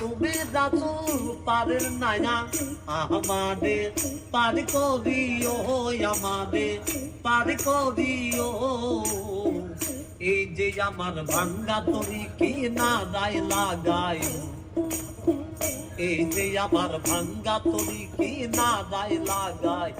তুমি যাচু পারের নায়া আমাদের, পার করিও আমাদের, পার করিও। এই যে আমার ভাঙ্গা তরি কি না দায় লাগাই এই যে আমার ভাঙ্গা তরি কি না দায় লাগাই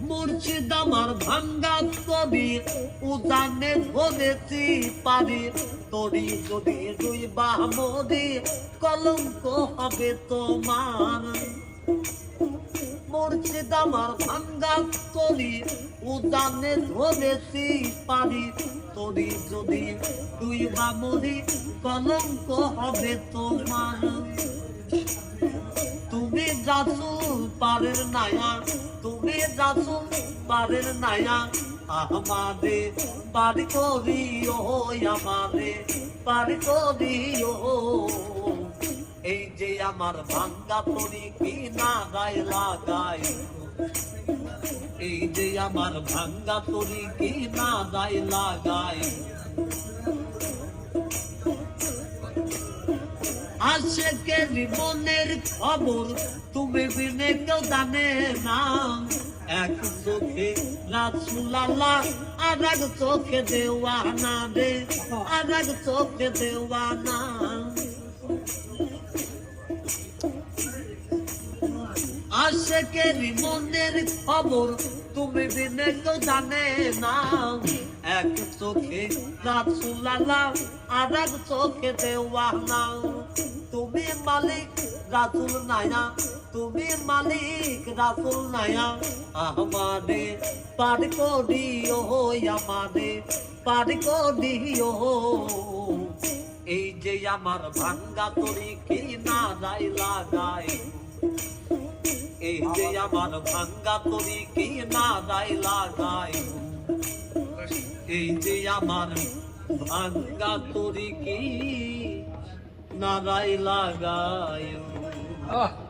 মুর্শিদ আমার ভাঙ্গা তরি উদানে ধরেছি পারি তরি যদি দুই বামরি কলঙ্ক হবে তোমার। মুর্শিদ আমার ভাঙ্গা তরি উদানে ধরেছি পারি তরি যদি দুই বামরি কলঙ্ক হবে তোমার। পারের নায়া, তুমি যাচু পারের নায়া আমাদে পারি করিও আমাদে পারি করিও। এই যে আমার ভাঙ্গা তরি কি না গায়ে লাগাই, এই যে আমার ভাঙ্গা তরি কি না গায়ে লাগাই। আশেকে জীবনের খবর, তুমি বিনে কেউ জানে না। এক চোখে রাসুলাল্লা আর এক চোখে দেওয়ানা রে আর এক চোখে দেওয়ানা। আশেকের মনের খবর, তুমি বিনে কেউ জানে না। এক চোখে রাসুলাল্লা আর এক চোখে দেওয়ানা। তুমি মালিক, রাসুল নায়া তুমি মালিক, রাসুল নায়া আমাদে পার করিও আমাদে পার করিও এই যে আমার ভাঙ্গা তরি কি না রাই লাগাই, এই যে আমার ভাঙ্গা তরি কি না রাই লাগাই, এই যে আমার ভাঙ্গা তরি কি নারাই লাগায় আহ